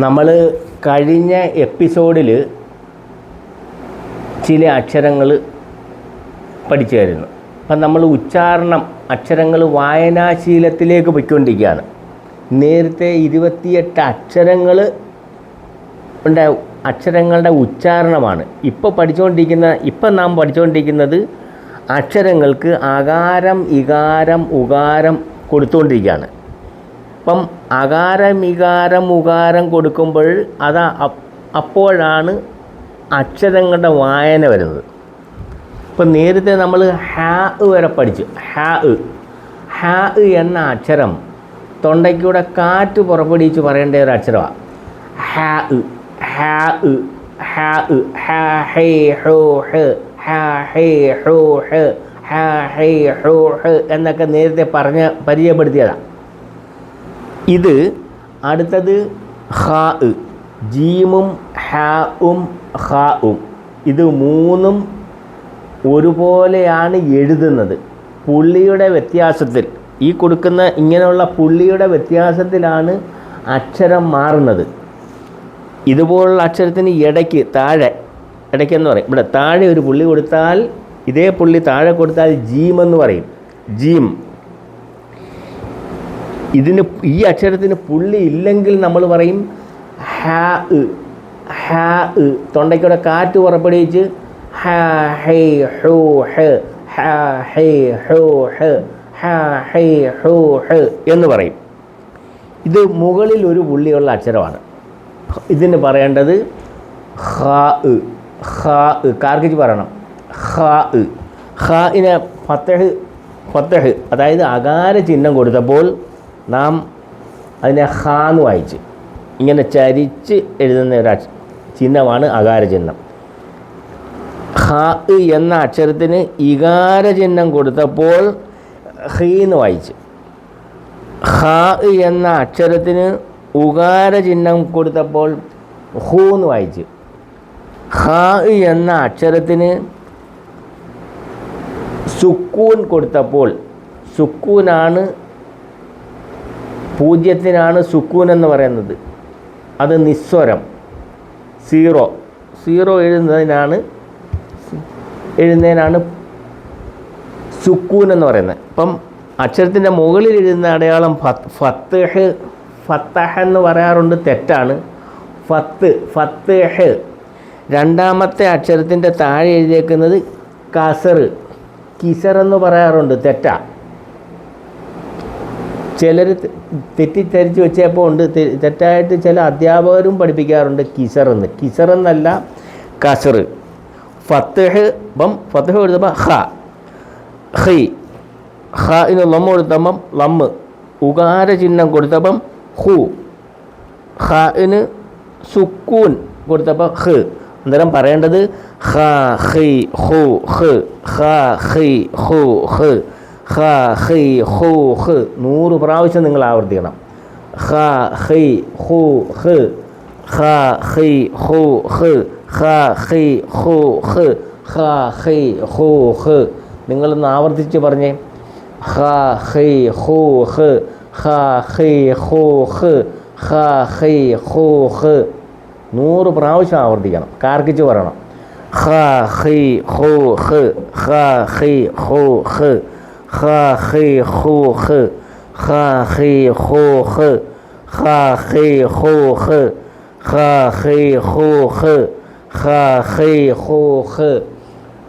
നമ്മൾ കഴിഞ്ഞ എപ്പിസോഡിൽ ചില അക്ഷരങ്ങൾ പഠിച്ചായിരുന്നു. അപ്പം നമ്മൾ ഉച്ചാരണം അക്ഷരങ്ങൾ വായനാശീലത്തിലേക്ക് പോയിക്കൊണ്ടിരിക്കുകയാണ്. നേരത്തെ ഇരുപത്തിയെട്ട് അക്ഷരങ്ങൾ ഉണ്ടായ അക്ഷരങ്ങളുടെ ഉച്ചാരണമാണ്. ഇപ്പോൾ പഠിച്ചുകൊണ്ടിരിക്കുന്ന ഇപ്പം നാം പഠിച്ചുകൊണ്ടിരിക്കുന്നത് അക്ഷരങ്ങൾക്ക് അകാരം ഇകാരം ഉകാരം കൊടുത്തുകൊണ്ടിരിക്കുകയാണ് അപ്പം അകാരം ഇകാരം ഉകാരം കൊടുക്കുമ്പോൾ അത് അപ്പോഴാണ് അക്ഷരങ്ങളുടെ വായന വരുന്നത്. ഇപ്പം നേരത്തെ നമ്മൾ ഹാ വരെ പഠിച്ചു. ഹാ ഹാ എന്ന അക്ഷരം തൊണ്ടയ്ക്കൂടെ കാറ്റ് പുറപ്പെടിച്ച് പറയേണ്ട ഒരു അക്ഷരമാണ് ഹാ ഹേ ഹോ ഹ് ഹാ ഹേ ഹോ. ഹ് ഹാ ഹേ ഹോ. ഹ് എന്നൊക്കെ നേരത്തെ പറഞ്ഞ് പരിചയപ്പെടുത്തിയതാണ് ഇത് അടുത്തത് ഹാ ജീമും ഹാഉം ഹാഉം. ഇത് മൂന്നും ഒരുപോലെയാണ് എഴുതുന്നത്. പുള്ളിയുടെ വ്യത്യാസത്തിൽ ഈ കൊടുക്കുന്ന ഇങ്ങനെയുള്ള പുള്ളിയുടെ വ്യത്യാസത്തിലാണ് അക്ഷരം മാറുന്നത്. ഇതുപോലുള്ള അക്ഷരത്തിന് ഇടയ്ക്ക് താഴെ ഇടയ്ക്കെന്ന് പറയും. ഇവിടെ താഴെ ഒരു പുള്ളി കൊടുത്താൽ ഇതേ പുള്ളി താഴെ കൊടുത്താൽ ജീം എന്ന് പറയും. ജീം. ഇതിന് ഈ അക്ഷരത്തിന് പുള്ളി ഇല്ലെങ്കിൽ നമ്മൾ പറയും ഹാ ഹാ. തൊണ്ടയ്ക്കൂടെ കാറ്റ് പുറപ്പെടുവിച്ച് ഹാ ഹേ ഹോ ഹ് ഹാ ഹേ ഹോ ഹ് ഹാ ഹേ ഹോ ഹ് എന്ന് പറയും ഇത് മുകളിൽ ഒരു പുള്ളിയുള്ള അക്ഷരമാണ് ഇതിന് പറയേണ്ടത് ഹാ ഹാ ഇ. കാർക്കിച്ച് പറയണം ഹാ ഇ. ഹാഇനെ ഫത്തഹ് ഫത്തഹ് അതായത് അകാര ചിഹ്നം കൊടുത്തപ്പോൾ നാം അതിനെ ഹാ എന്ന് വായിച്ച് ഇങ്ങനെ ചരിച്ച് എഴുതുന്ന ഒരു ചിഹ്നമാണ് അകാര ചിഹ്നം ഹ എന്ന അക്ഷരത്തിന് ഇകാര ചിഹ്നം കൊടുത്തപ്പോൾ ഹീ എന്ന് വായിച്ച്. ഹ എന്ന അക്ഷരത്തിന് ഉകാര ചിഹ്നം കൊടുത്തപ്പോൾ ഹൂ എന്ന് വായിച്ച്. ഹ എന്ന അക്ഷരത്തിന് സുക്കൂൻ കൊടുത്തപ്പോൾ സുക്കൂനാണ് പൂജ്യത്തിനാണ് സുക്കൂൻ എന്ന് പറയുന്നത്. അത് നിസ്വരം. സീറോ. സീറോ എഴുതുന്നതിനാണ് എഴുതുന്നതിനാണ് സുക്കൂൻ എന്ന് പറയുന്നത്. ഇപ്പം അക്ഷരത്തിന്റെ മുകളിൽ എഴുതുന്ന അടയാളം ഫത്ത് ഫത്തഹ് ഫത്തഹ് എന്ന് പറയാറുണ്ട് തെറ്റാണ്. ഫത്ത് ഫത്തഹ് രണ്ടാമത്തെ അക്ഷരത്തിന്റെ താഴെ എഴുതിയേക്കുന്നത് കസർ കിസർ എന്ന് പറയാറുണ്ട് തെറ്റാ. ചിലർ തെറ്റിദ്ധരിച്ച് വെച്ചപ്പോൾ ഉണ്ട്. തെറ്റായിട്ട് ചില അധ്യാപകരും പഠിപ്പിക്കാറുണ്ട് കിസർ എന്ന്. കിസർ എന്നല്ല കസർ ഫത്തഹ് ഇപ്പം ഫത്തഹ് എഴുതുമ്പോൾ ഹ. ഹി. ഹ ഇന്ന് ലമ്മ കൊടുത്തപ്പം ലമ്മ് ഉകാര ചിഹ്നം കൊടുത്തപ്പം ഹു. ഹ ഇന് സുക്കൂൻ കൊടുത്തപ്പം ഹ്. അന്നേരം പറയേണ്ടത് ഹ ഹി ഹു ഹ്. ഹ ഹി ഹു ഹ്. ഹ ഹൈ ഹോ ഹ് നൂറ് പ്രാവശ്യം നിങ്ങൾ ആവർത്തിക്കണം ഹ ഹൈ ഹോ ഹ് ഹ ഹൈ ഹോ ഹ് ഹ ഹൈ ഹോ ഹ് ഹ ഹൈ ഹോ ഹ് നിങ്ങളൊന്ന് ആവർത്തിച്ച് പറഞ്ഞേ ഹ ഹൈ ഹോ ഹ് ഹ ഹൈ ഹോ ഹ് ഹ ഹൈ ഹോ ഹ് നൂറ് പ്രാവശ്യം ആവർത്തിക്കണം കാർക്കിച്ച് പറയണം ഹ ഹൈ ഹോ ഹ് ഹ ഹൈ ഹോ ഹ് 哈嘿吼吼，哈嘿吼吼，哈嘿吼吼，哈嘿吼吼，哈嘿吼吼，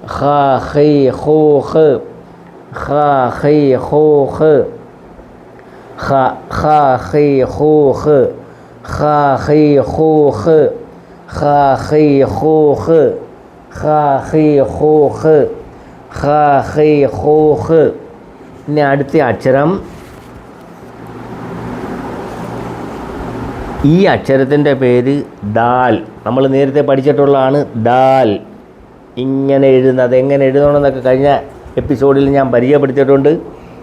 哈嘿吼吼，哈嘿吼吼，哈哈嘿吼吼，哈嘿吼吼，哈嘿吼吼，哈嘿吼吼，哈嘿吼吼。ഇനി അടുത്ത അക്ഷരം. ഈ അക്ഷരത്തിന്റെ പേര് ദാൽ. നമ്മൾ നേരത്തെ പഠിച്ചിട്ടുള്ളതാണ് ദാൽ. ഇങ്ങനെ എഴുതുന്നത് എങ്ങനെ എഴുതണമെന്നൊക്കെ കഴിഞ്ഞ എപ്പിസോഡിൽ ഞാൻ പരിചയപ്പെടുത്തിയിട്ടുണ്ട്.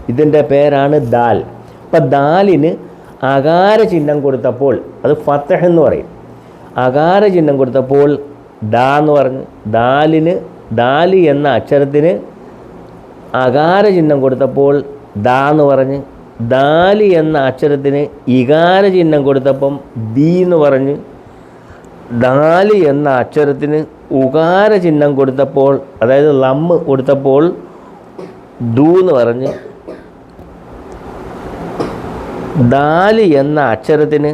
ഇതിന്റെ പേരാണ് ദാൽ. അപ്പം ദാലിന് അകാര ചിഹ്നം കൊടുത്തപ്പോൾ അത് ഫത്തഹ് എന്ന് പറയും. അകാര ചിഹ്നം കൊടുത്തപ്പോൾ ദാ എന്ന് പറഞ്ഞ് ദാലിന് ദാലി എന്ന അക്ഷരത്തിന് അകാര ചിഹ്നം കൊടുത്തപ്പോൾ ദാ എന്ന് പറഞ്ഞ് ദാലി എന്ന അക്ഷരത്തിന് ഇകാര ചിഹ്നം കൊടുത്തപ്പം ദീ എന്ന് പറഞ്ഞ് ദാലി എന്ന അക്ഷരത്തിന് ഉകാര ചിഹ്നം കൊടുത്തപ്പോൾ അതായത് ലമ്മ് കൊടുത്തപ്പോൾ ദൂ എന്ന് പറഞ്ഞ് ദാലി എന്ന അക്ഷരത്തിന്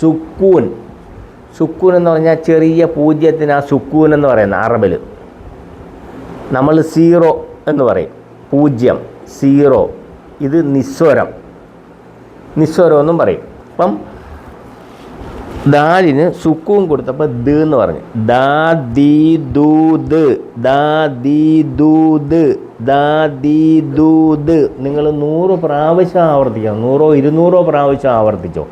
സുക്കൂൻ സുക്കൂൻ എന്ന് പറഞ്ഞാൽ ചെറിയ പൂജ്യത്തിന് ആ സുക്കൂൻ എന്ന് പറയുന്ന അറബിൽ നമ്മൾ സീറോ എന്ന് പറയും. പൂജ്യം സീറോ ഇത് നിസ്വരം. നിസ്വരം എന്നും പറയും. അപ്പം ദാലിന് സുക്കൂൻ കൊടുത്തപ്പോൾ ദ് എന്ന് പറഞ്ഞു. ദാ ദീ ദൂദ് ദാ ദീ ദൂദ് ദാ ദീ ദൂദ് നിങ്ങൾ നൂറ് പ്രാവശ്യം ആവർത്തിക്കണം. നൂറോ ഇരുന്നൂറോ പ്രാവശ്യം ആവർത്തിച്ചോ.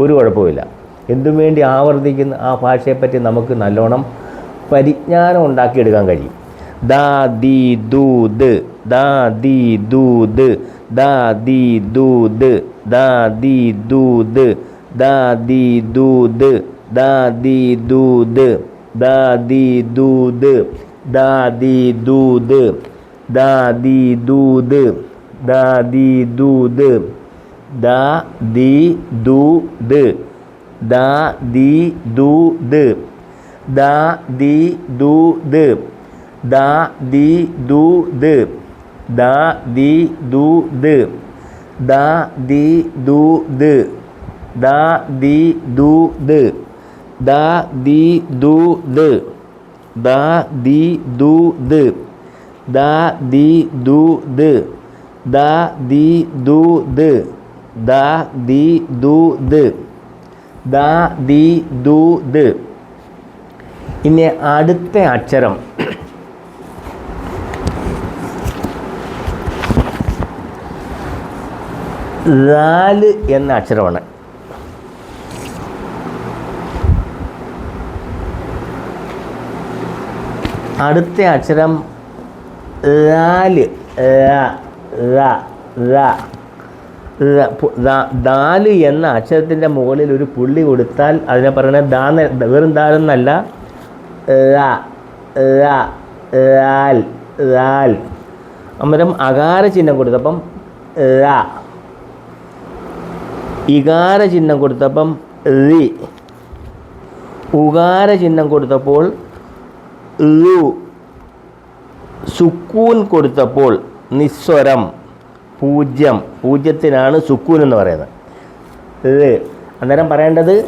ഒരു കുഴപ്പമില്ല എന്തും വേണ്ടി ആവർത്തിക്കുന്ന ആ ഭാഷയെപ്പറ്റി നമുക്ക് നല്ലോണം പരിജ്ഞാനം ഉണ്ടാക്കിയെടുക്കാൻ കഴിയും. ദാ ദൂദ് ദാദി ദൂദ് ദാ ദൂദ് ദാദി ദൂദ് ദാ ദൂദ് ദാദി ദൂദ് ദാ ദൂദ് ദാദി ദൂദ് ദാ ദൂദ് ദാദി ദൂദ് ദാ ദൂദ് ദാദി ദൂദ് ദാ ദീ ദൂ ദ് ദാ ദീ ദൂ ദാ ദീ ദൂ ദാ ദീ ദൂ ദ് ദി ദു ദൂ ദ് ദ ദി ദു ദ് ദ ദി ദു ദ് ദ ദി ദു ദ് ദ ദി ദു ദ് ദ ദി ദു ദ് ദ ദി ദു ദ് ദ ദി ദു ദ് ദ ദി ദു ദ് ദ ദി ദു ഇനി അടുത്ത അക്ഷരം ലാൽ എന്ന അക്ഷരമാണ്. അടുത്ത അക്ഷരം ലാൽ ദാൽ എന്ന അക്ഷരത്തിന്റെ മുകളിൽ ഒരു പുള്ളി കൊടുത്താൽ അതിനെ പറയുന്നത് ദാന്ന് വെറും ദാലെന്നല്ല. ലാൽ അന്നേരം അകാര ചിഹ്നം കൊടുത്തപ്പം ഇകാര ചിഹ്നം കൊടുത്തപ്പം റി ഉകാര ചിഹ്നം കൊടുത്തപ്പോൾ ലു സുക്കൂൻ കൊടുത്തപ്പോൾ നിസ്വരം പൂജ്യം. പൂജ്യത്തിനാണ് സുക്കൂൻ എന്ന് പറയുന്നത്. ഋ. അന്നേരം പറയേണ്ടത്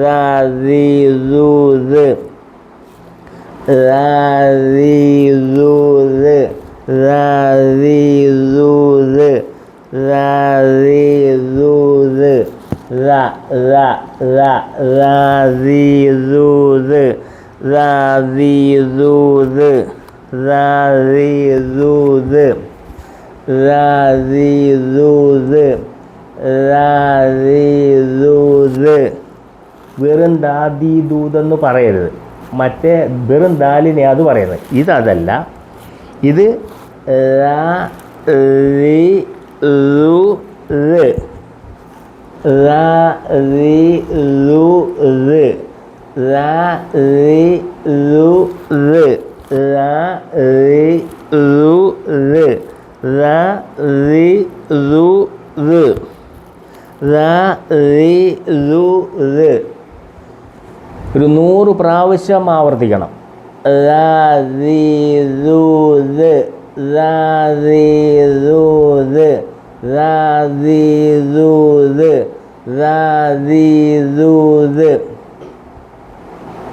razizuz. Razizuz. Razizuz. Razizuz. Ra ra ra razizuz. Razizuz. Razizuz. Razizuz. Razizuz. വെറും ദാദി ദൂതെന്ന് പറയരുത്. മറ്റേ വെറും ദാലിനെ അത് പറയുന്നത് ഇതല്ല ഇത് ഒരു നൂറ് പ്രാവശ്യം ആവർത്തിക്കണം.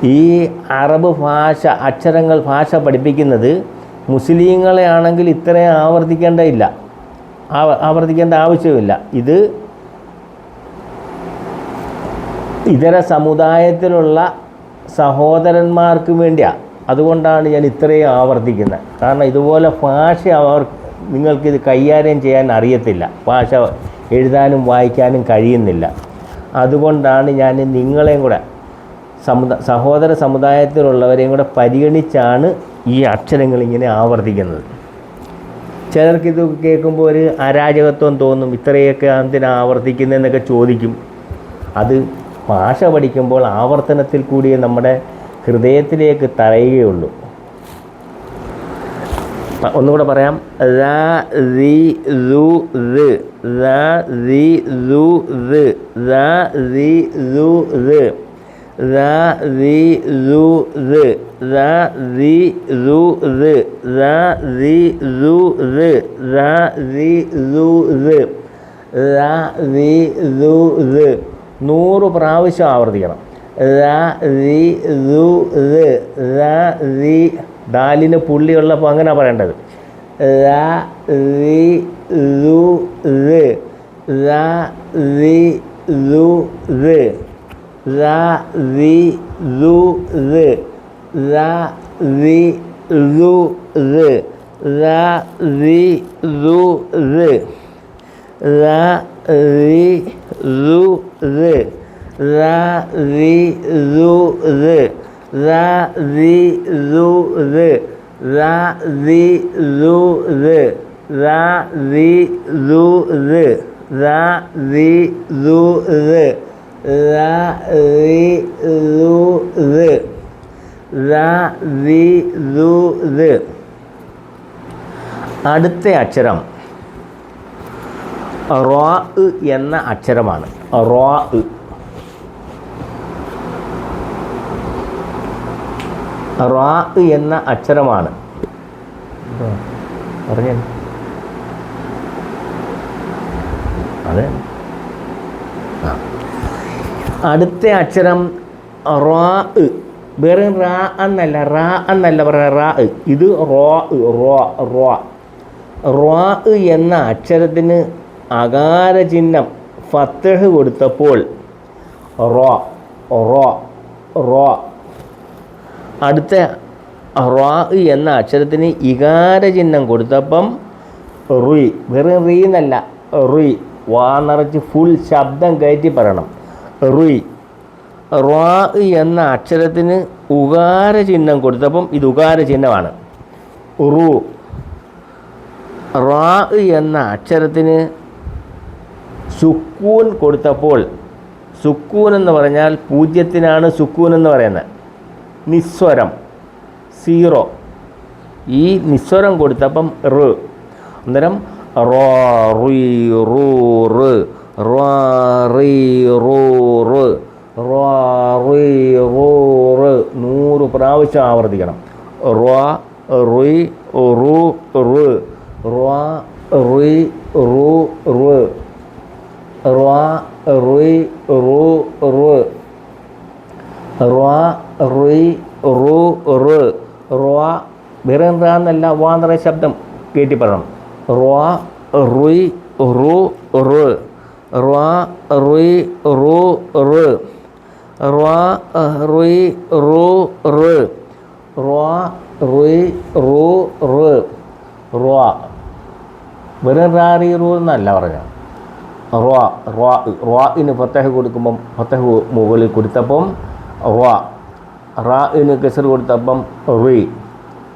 ഈ അറബ് ഭാഷ അക്ഷരങ്ങൾ ഭാഷ പഠിപ്പിക്കുന്നത് മുസ്ലിങ്ങളെ ആണെങ്കിൽ ഇത്രയും ആവർത്തിക്കേണ്ടതില്ല. ആവർത്തിക്കേണ്ട ആവശ്യമില്ല. ഇത് ഇതര സമുദായത്തിലുള്ള സഹോദരന്മാർക്ക് വേണ്ടിയാണ് അതുകൊണ്ടാണ് ഞാൻ ഇത്രയും ആവർത്തിക്കുന്നത്. കാരണം ഇതുപോലെ ഭാഷ അവർ നിങ്ങൾക്കിത് കൈകാര്യം ചെയ്യാൻ അറിയത്തില്ല. ഭാഷ എഴുതാനും വായിക്കാനും കഴിയുന്നില്ല. അതുകൊണ്ടാണ് ഞാൻ നിങ്ങളെയും കൂടെ സമുദ സഹോദര സമുദായത്തിലുള്ളവരെയും കൂടെ പരിഗണിച്ചാണ് ഈ അക്ഷരങ്ങൾ ഇങ്ങനെ ആവർത്തിക്കുന്നത്. ചിലർക്കിത് കേൾക്കുമ്പോൾ ഒരു അരാജകത്വം തോന്നും ഇത്രയൊക്കെ എന്തിനാ ആവർത്തിക്കുന്നതെന്നൊക്കെ ചോദിക്കും. അത് ഭാഷ പഠിക്കുമ്പോൾ ആവർത്തനത്തിൽ കൂടിയേ നമ്മുടെ ഹൃദയത്തിലേക്ക് തറയുകയുള്ളൂ ഒന്നുകൂടെ പറയാം. നൂറ് പ്രാവശ്യം ആവർത്തിക്കണം. ദാലിന് പുള്ളിയുള്ളപ്പോൾ അങ്ങനെ പറയേണ്ടത് ൂ. ரு ரு ர ரி ரு ரு ர ரி ரு ரு ர ரி ரு ரு ர ரி ரு ரு ர ரி ரு ரு ர ரி ரு ரு ர ரி ரு ரு அடுத்த அச்சரம் റോ എന്ന അക്ഷരമാണ്. റോ റോ എന്ന അക്ഷരമാണ്. പറഞ്ഞു. അതെ. അടുത്ത അക്ഷരം റോ വെറും റാ എന്നല്ല റാ എന്നല്ല പറയാം റാ. ഇത് റോ റോ റോ റോ എന്ന അക്ഷരത്തിന് അകാര ചിഹ്നം ഫത്തഹ് കൊടുത്തപ്പോൾ റോ റോ റോ. അടുത്ത റോ എന്ന അക്ഷരത്തിന് ഇകാര ചിഹ്നം കൊടുത്തപ്പം റുയ് വെറും റീ എന്നല്ല റുയ് വാ നിറച്ച് ഫുൾ ശബ്ദം കയറ്റി പറയണം. റുയ് റോ എന്ന അക്ഷരത്തിന് ഉകാര ചിഹ്നം കൊടുത്തപ്പം ഇത് ഉകാര ചിഹ്നമാണ് റു റാ എന്ന അക്ഷരത്തിന് സുക്കൂൻ കൊടുത്തപ്പോൾ സുക്കൂൻ എന്ന് പറഞ്ഞാൽ പൂജ്യത്തിനാണ് സുക്കൂൻ എന്ന് പറയുന്നത്. നിസ്വരം സീറോ. ഈ നിസ്വരം കൊടുത്തപ്പം റ്. അന്നേരം റോ റു റൂ റ്. റോ റീ റൂ റ്. റോ നൂറ് പ്രാവശ്യം ആവർത്തിക്കണം. റോ റൂ റ് റോ. റൂ റു റ് റോ. വെറും റാ എന്നല്ല വാ എന്ന് ശബ്ദം കേട്ടി പറയണം റോ റുയ് റു റു. റോ റുയ് റു റു. റോ റുയ് റു റു. റോ റുയ് റു റു. റോ വെറും റൂ എന്നല്ല പറഞ്ഞത്. റോ റോ റോയിന് ഫത്തഹ് കൊടുക്കുമ്പം ഫത്തഹ് മുകളിൽ കൊടുത്തപ്പം റോ. റായിന് കെസർ കൊടുത്തപ്പം റി.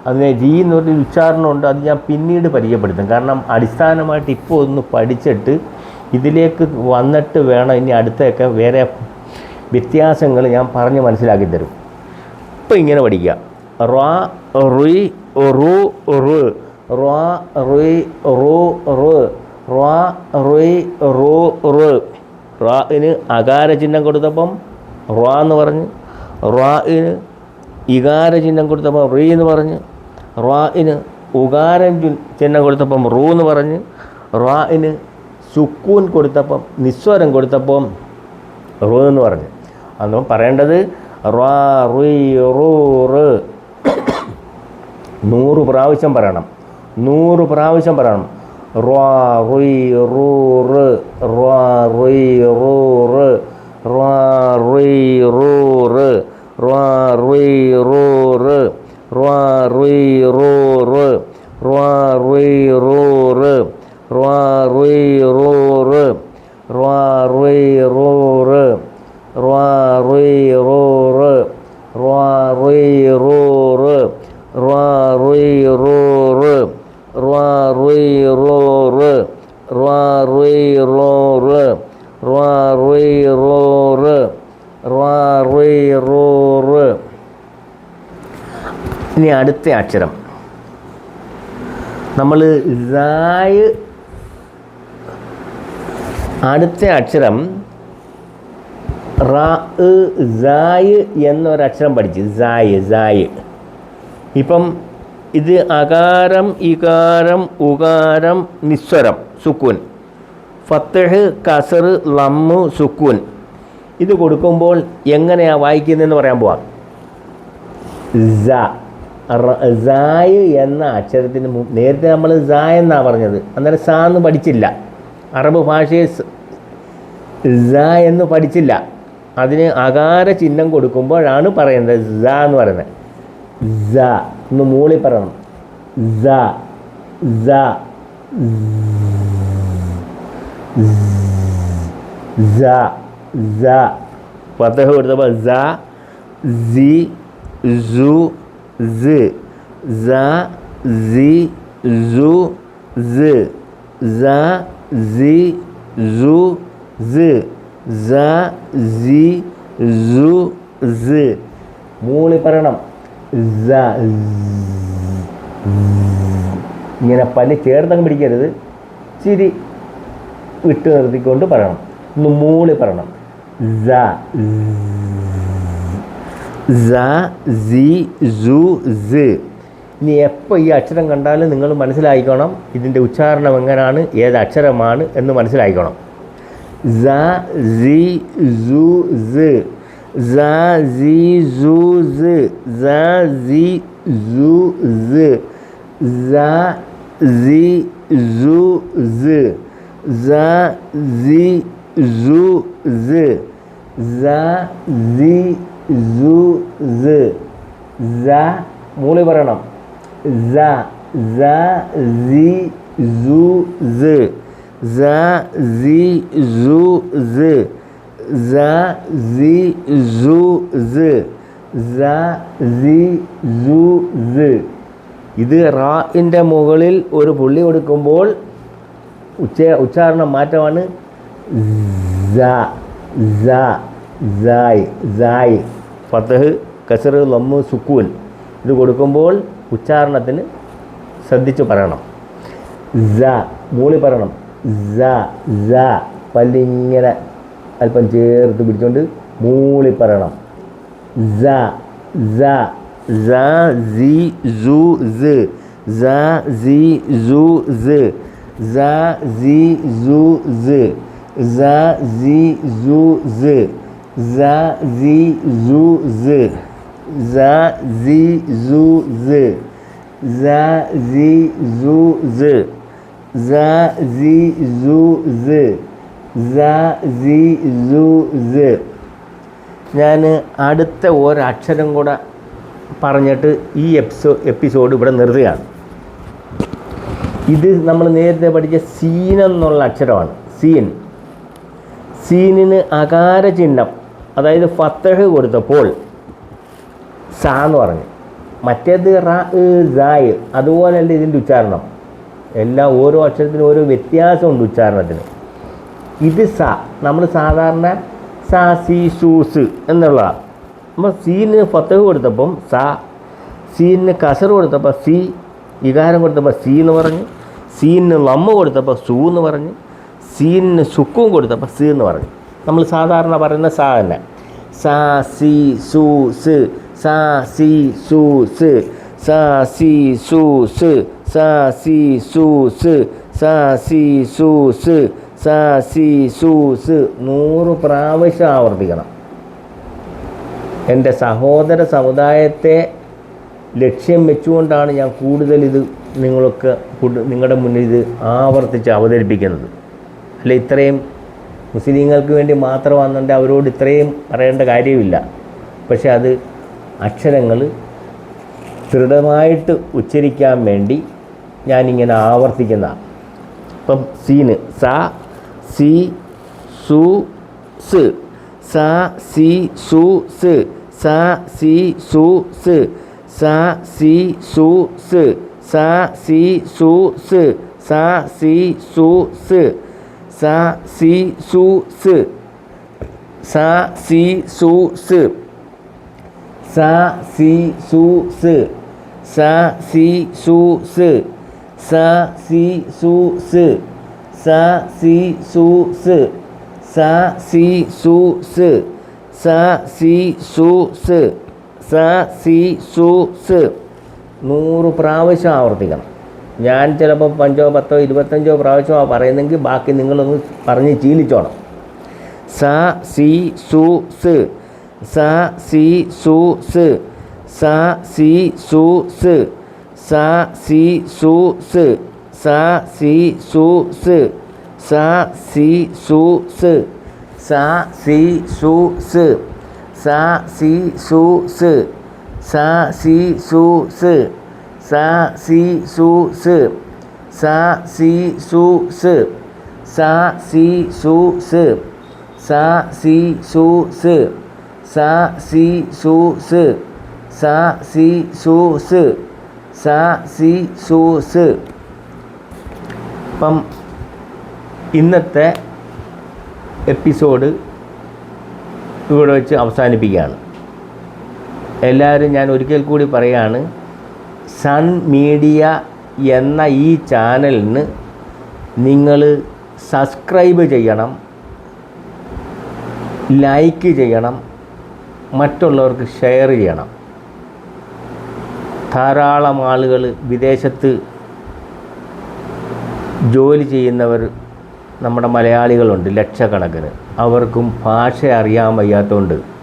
അതിനെ ജി എന്ന് പറഞ്ഞൊരു ഉച്ചാരണമുണ്ട് അത് ഞാൻ പിന്നീട് പരിചയപ്പെടുത്തും. കാരണം അടിസ്ഥാനമായിട്ട് ഇപ്പോൾ ഒന്ന് പഠിച്ചിട്ട് ഇതിലേക്ക് വന്നിട്ട് വേണം ഇനി അടുത്തൊക്കെ വേറെ വ്യത്യാസങ്ങൾ ഞാൻ പറഞ്ഞ് മനസ്സിലാക്കി തരും. ഇപ്പം ഇങ്ങനെ പഠിക്കുക. റാ റുയ് റു റു റാ റുയ് റു റ് റ റുയ് റു റ്. റായിന് അകാര ചിഹ്നം കൊടുത്തപ്പം റാ എന്ന് പറഞ്ഞ് റായിന് ഇകാര ചിഹ്നം കൊടുത്തപ്പം റീ എന്ന് പറഞ്ഞ് റായിന് ഉകാരം ചിഹ്നം കൊടുത്തപ്പം റൂ എന്ന് പറഞ്ഞ് റായിന് സുക്കൂൻ കൊടുത്തപ്പം നിസ്വരം കൊടുത്തപ്പം റു എന്ന് പറഞ്ഞു. അന്ന് പറയേണ്ടത് റാ റുയ് റൂ റ്. നൂറ് പ്രാവശ്യം പറയണം. നൂറ് പ്രാവശ്യം പറയണം. ரோ ரொய் ரூ ரு ரோ ரொய் ரூ ரு ரோ ரொய் ரூ ரு ரோ ரொய் ரூ ரு ரோ ரொய் ரூ ரு ரோ ரொய் ரூ ரு ഇനി അടുത്ത അക്ഷരം. നമ്മൾ റായ് അടുത്ത അക്ഷരം റാ എന്നൊരക്ഷരം പഠിച്ചു. സായ് സായ് ഇപ്പം ഇത് അകാരം ഇകാരം ഉകാരം നിസ്വരം സുക്കൂൻ. ഫത്തഹ് കസർ ലമ്മു സുക്കൂൻ. ഇത് കൊടുക്കുമ്പോൾ എങ്ങനെയാണ് വായിക്കുന്നതെന്ന് പറയാൻ പോവാം. സായ് എന്ന അക്ഷരത്തിന് നേരത്തെ നമ്മൾ സാ എന്നാണ് പറഞ്ഞത്. അന്നേരം സാ എന്ന് പഠിച്ചില്ല. അറബ് ഭാഷയെ സ എന്ന് പഠിച്ചില്ല. അതിന് അകാര ചിഹ്നം കൊടുക്കുമ്പോഴാണ് പറയുന്നത് സ എന്ന് പറയുന്നത്. സ ഒന്ന് മൂളി പറയണം. സ സ സ സ ഫത്തഹ് കൊടുത്തപ്പോൾ സ സി സു z za zi zu z za zi zu z za zi zu z മൂളി പറയണം. ഇങ്ങനെ പല്ലി ചേർത്തങ്ങ് പിടിക്കരുത്. ചിരി വിട്ടു നിർത്തിക്കൊണ്ട് പറയണം. ഒന്ന് മൂളി പറയണം. സ. സ സി സു സ് ഇനി എപ്പോൾ ഈ അക്ഷരം കണ്ടാലും നിങ്ങൾ മനസ്സിലായിക്കണം ഇതിന്റെ ഉച്ചാരണം എങ്ങനെയാണ് ഏത് അക്ഷരമാണ് എന്ന് മനസ്സിലായിക്കണം സ സി സു സ് സ സി സു സ് സ സി സു സ് സ സി സു സ് സ സി സു സ് സ സി സു സ് മൂളി പറയണം. സ സ സി സു സ്. സ സി സു സ്. സ സി സു സ്. സ സി സു സ്. ഇത് റാഇന്റെ മുകളിൽ ഒരു പുള്ളി കൊടുക്കുമ്പോൾ ഉച്ച ഉച്ചാരണം മാറ്റമാണ്. സ സ. സായ് സായ് ഫത്തഹ് കസറ് ലമ്മ് സുക്കൂൻ ഇത് കൊടുക്കുമ്പോൾ ഉച്ചാരണത്തിന് ശ്രദ്ധിച്ച് പറയണം. സ മൂളി പറയണം. സ സ പല്ലിങ്ങനെ അല്പം ചേർത്ത് പിടിച്ചുകൊണ്ട് മൂളി പറയണം. സ സ സ സി സു സ് സ സി സു സ് സ സി സു സ് സ സി സു സ് സ സി സു സ് സ സി സു സ് സ സി സു സ് സ സി സു സ് സ സി സു സ് ഞാൻ അടുത്ത ഒരക്ഷരം കൂടെ പറഞ്ഞിട്ട് ഈ എപ്പിസോ എപ്പിസോഡ് ഇവിടെ നിർത്തുകയാണ്. ഇത് നമ്മൾ നേരത്തെ പഠിച്ച സീൻ എന്നുള്ള അക്ഷരമാണ്. സീൻ. സീനിന് അകാര ചിഹ്നം അതായത് ഫത്തഹ് കൊടുത്തപ്പോൾ സ എന്ന് പറഞ്ഞു. മറ്റേത് റ സായ്. അതുപോലെയല്ല ഇതിന്റെ ഉച്ചാരണം. എല്ലാ ഓരോ അക്ഷരത്തിനും ഓരോ വ്യത്യാസമുണ്ട് ഉച്ചാരണത്തിന്. ഇത് സ. നമ്മൾ സാധാരണ സ സി ഷൂസ് എന്നുള്ളതാണ് നമ്മൾ സീന് ഫത്തഹ് കൊടുത്തപ്പം സ സീനിന് കസർ കൊടുത്തപ്പോൾ സി ഇകാരം കൊടുത്തപ്പോൾ സി എന്ന് പറഞ്ഞു. സീനിന് ലമ്മ കൊടുത്തപ്പോൾ സു എന്ന് പറഞ്ഞു. സീനിന് സുക്കും കൊടുത്തപ്പോൾ സി എന്ന് പറഞ്ഞു. നമ്മൾ സാധാരണ പറയുന്ന സ തന്നെ. സാ സി സു സ്. സാ സി സു സ്. സാ സി സു സ്. സാ സി സു സ്. സാ സി സു സ്. സാ നൂറ് പ്രാവശ്യം ആവർത്തിക്കണം. എന്റെ സഹോദര സമുദായത്തെ ലക്ഷ്യം വെച്ചുകൊണ്ടാണ് ഞാൻ കൂടുതൽ ഇത് നിങ്ങളൊക്കെ നിങ്ങളുടെ മുന്നിൽ ഇത് ആവർത്തിച്ച് അവതരിപ്പിക്കുന്നത്. അല്ല ഇത്രയും മുസ്ലിങ്ങൾക്ക് വേണ്ടി മാത്രം വന്നുകൊണ്ട് അവരോട് ഇത്രയും പറയേണ്ട കാര്യമില്ല. പക്ഷെ അത് അക്ഷരങ്ങൾ ദൃഢമായിട്ട് ഉച്ചരിക്കാൻ വേണ്ടി ഞാനിങ്ങനെ ആവർത്തിക്കുന്ന. ഇപ്പം സീന് സ സി സു സ്. സ സി സു സ്. സ സി സു സ്. സ സി സു സ്. സ സി സു സ്. സ സി സു സ്. സ സി സു സ് സ സി സു സ് സ സി സു സ് സ സി സു സ് സ സി സു സ് സ സി സു സ് സ സി സു സ് സ സി സു സ് സ സി സു സ് നൂറ് പ്രാവശ്യം ആവർത്തിക്കണം. ഞാൻ ചിലപ്പോൾ പഞ്ചോ പത്തോ ഇരുപത്തഞ്ചോ പ്രാവശ്യമോ പറയുന്നെങ്കിൽ ബാക്കി നിങ്ങളൊന്ന് പറഞ്ഞ് ശീലിച്ചോണം. സ സി സു സ്. സ സി സു സ്. സ സി സു സ്. സ സി സു സ്. സ സി സു സ്. സ സി സു സ്. സ സി സു സ്. സ സി സു സ്. സ സി സു സ്. സ സി സു സ്. സ സി സു സ്. സ സി സു സ്. സ സി സു സ്. സ സി സു സ്. സ സി സു സ്. സ ഇന്നത്തെ എപ്പിസോഡ് ഇവിടെ വെച്ച് അവസാനിപ്പിക്കുകയാണ്. എല്ലാവരും ഞാൻ ഒരിക്കൽ കൂടി പറയുകയാണ് സൺ മീഡിയ എന്ന ഈ ചാനലിന് നിങ്ങൾ സബ്സ്ക്രൈബ് ചെയ്യണം ലൈക്ക് ചെയ്യണം മറ്റുള്ളവർക്ക് ഷെയർ ചെയ്യണം. ധാരാളം ആളുകൾ വിദേശത്ത് ജോലി ചെയ്യുന്നവർ നമ്മുടെ മലയാളികളുണ്ട് ലക്ഷക്കണക്കിന്. അവർക്കും ഭാഷ അറിയാൻ വയ്യാത്തതുകൊണ്ട്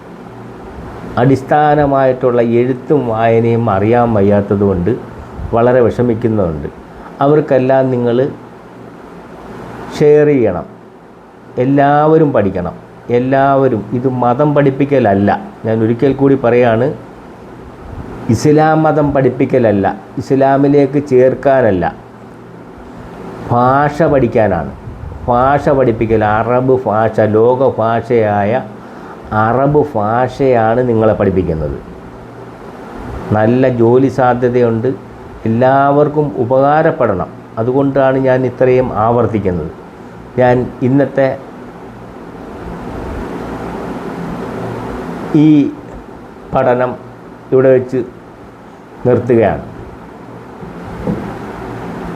അടിസ്ഥാനമായിട്ടുള്ള എഴുത്തും വായനയും അറിയാൻ വയ്യാത്തതുകൊണ്ട് വളരെ വിഷമിക്കുന്നുണ്ട് അവർക്കെല്ലാം നിങ്ങൾ ഷെയർ ചെയ്യണം. എല്ലാവരും പഠിക്കണം. എല്ലാവരും ഇത് മതം പഠിപ്പിക്കലല്ല. ഞാൻ ഒരിക്കൽ കൂടി പറയാണ് ഇസ്ലാം മതം പഠിപ്പിക്കലല്ല. ഇസ്ലാമിലേക്ക് ചേർക്കാനല്ല. ഭാഷ പഠിക്കാനാണ്. ഭാഷ പഠിപ്പിക്കൽ അറബ് ഭാഷ ലോക ഭാഷയായ അറബ് ഭാഷയാണ് നിങ്ങളെ പഠിപ്പിക്കുന്നത്. നല്ല ജോലി സാധ്യതയുണ്ട്. എല്ലാവർക്കും ഉപകാരപ്പെടണം. അതുകൊണ്ടാണ് ഞാൻ ഇത്രയും ആവർത്തിക്കുന്നത്. ഞാൻ ഇന്നത്തെ ഈ പഠനം ഇവിടെ വെച്ച് നിർത്തുകയാണ്.